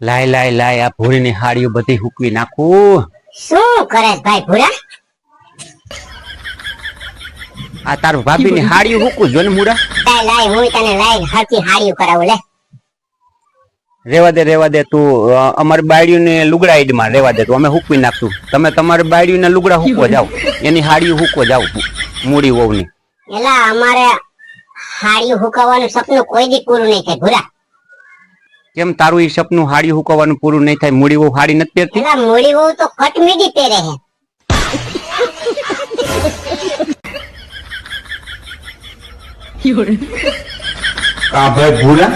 લાય લાય લાય આ ભૂરીની હાડીઓ બધી હુકવી નાખું. શું કરે ભાઈ ભૂરા આ તાર ભાભીની હાડીઓ હુકું જો ને મુરા લાય લાય હું તને લાય હરકી હાડીઓ કરાવું લે. રેવા દે રેવા દે તું અમાર બાયડીઓને લુગડા આઈડમાં રેવા દે તું અમે હુકવી નાખશું. તમે તમારી બાયડીઓને લુગડા હૂકવા જાઓ. એની હાડીઓ હૂકવા જાઓ મૂડી વહુની. એલા અમારે હાડીઓ હુકવવાનું સપનું કોઈ દી પૂરું નહીં થાય ભૂરા કેમ તારું એ સપનું હાડી હુકવાનું પૂરું નહીં થાય? મૂડી વહુ હાડી નથી પહેરતી? મૂડી બહુ તો કટમીડી પહેરે હે. કા ભાઈ ભૂરા?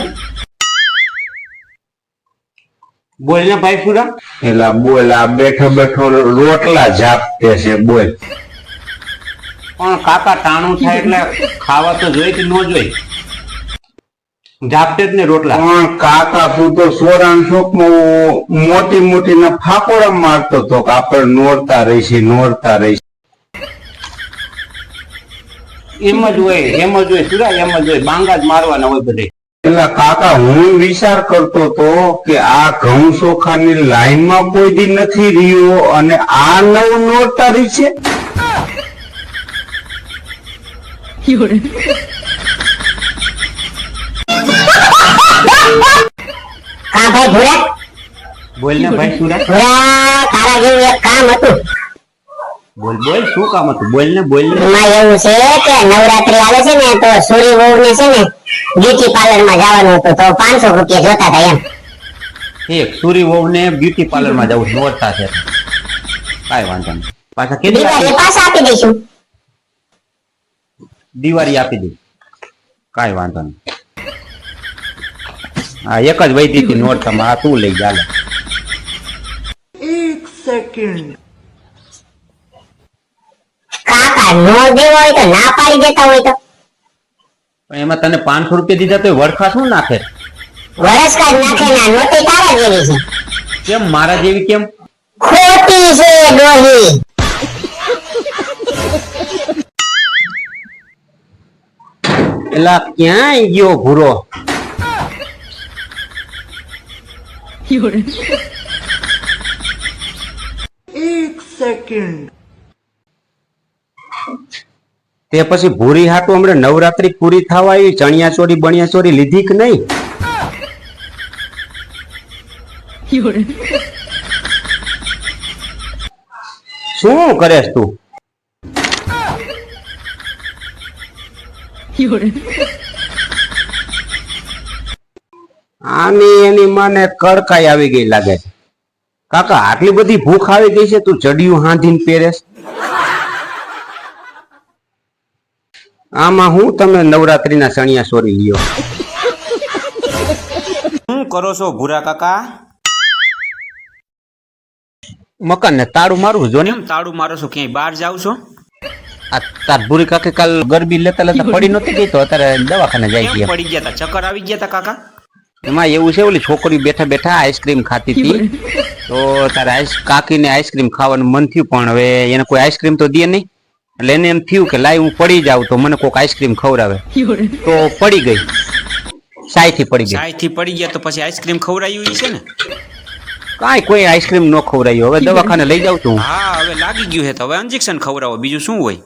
બોલ ને ભાઈ પૂરા એલા બોલ આ બેઠો બેઠો રોટલા જાપતે છે બોલ. પણ કાકા ટાણું થાય એટલે ખાવા તો જોઈ કે ન જોઈ. જાપતે ને રોટલા. પણ કાકા તું તો સોરાન શોકમાં મોટી મોટી ના ફાકોડા મારતો તો કે આપણે નોરતા રહીશી નોરતા રહીશી. એમ જ હોય એમ જ હોય સુરા એમ જ હોય બાંગા જ મારવાના હોય બધે. એટલે કાકા હું વિચાર કરતો તો કે આ ઘઉં ચોખાની લાઈનમાં કોઈ દી નથી રહ્યો અને આ નવ નોરતા રહી છે? કા ભાઈ ભૂરા બોલ ને ભાઈ સુરા ભૂરા તારા જેવું એક કામ હતું બોલ બોલ શું કામ હતું? બોલ ને બોલ ને. એમાં એવું છે કે નવરાત્રી આવે છે ને તો સૂરી વહુ ને છે ને બ્યુટી પાર્લરમાં જવાનું હતું તો પાંચસો રૂપિયા જોતા હતા એમ. એક સુરી વહુ ને બ્યુટી પાર્લરમાં જવું નોરતા છે. કાઈ વાંધો નહીં. પાછા કેટલી પાછા આપી દઈશું. દિવાળી આપી દે. કાઈ વાંધો નહીં. હા એક જ વૈદી હતી તમે આ તું લઈ ચાલે કાકા નો દેવો હોય તો ના પાડી દેતા હોય તો. એમાં તને પાંચસો રૂપિયા દીધા તો વરખા શું નાખે? વરસ કાઢ નાખે ના નોટી તારા જેવી છે. કેમ મારા જેવી કેમ? ખોટી છે ડોહી. એલા ક્યાં ગયો ભૂરો? તે પછી ભૂરી હાટું હમણાં નવરાત્રી પૂરી થવા આવી ચણિયા ચોરી બણિયા ચોરી લીધી કે નહીં? શું કરેશ તું? આની એની મને કડકાઈ આવી ગઈ લાગે. છે કાકા આટલી બધી ભૂખ આવી ગઈ છે તું ચડિયું હાંધીને પહેરેશ. આમાં હું તમે નવરાત્રીના સણિયા સોરી લ્યો. શું કરો છો ભૂરા કાકા? મકાન ને તાળું મારું જો ને તાળું મારો છો? ક્યાંય બહાર જાવ છો? આ તાર ભૂરી કાકે કાલ ગરબી લેતા લેતા પડી નહોતી ગઈ તો અત્યારે દવાખાને જાય પડી ગયા તા? ચક્કર આવી ગયા તા કાકા? એમાં એવું છે ઓલી છોકરી બેઠા બેઠા આઈસ્ક્રીમ ખાતી હતી. તો તારે આઈસ કાકીને આઈસ્ક્રીમ ખાવાનું મન થયું પણ હવે એને કોઈ આઈસ્ક્રીમ તો દે નહીં. એટલે એને એમ થયું કે લાઈ હું પડી જાઉં તો મને કોઈક આઈસ્ક્રીમ ખવડાવે. તો પડી ગઈ. સાયથી પડી ગઈ. ચાયથી પડી ગયા તો પછી આઈસ્ક્રીમ ખવડાયું છે ને? કાંઈ કોઈ આઈસ્ક્રીમ ન ખવડાયું. હવે દવાખાને લઈ જાઉં છું હા. હવે લાગી ગયું છે તો હવે ઇન્જેક્શન ખવડાવો. બીજું શું હોય?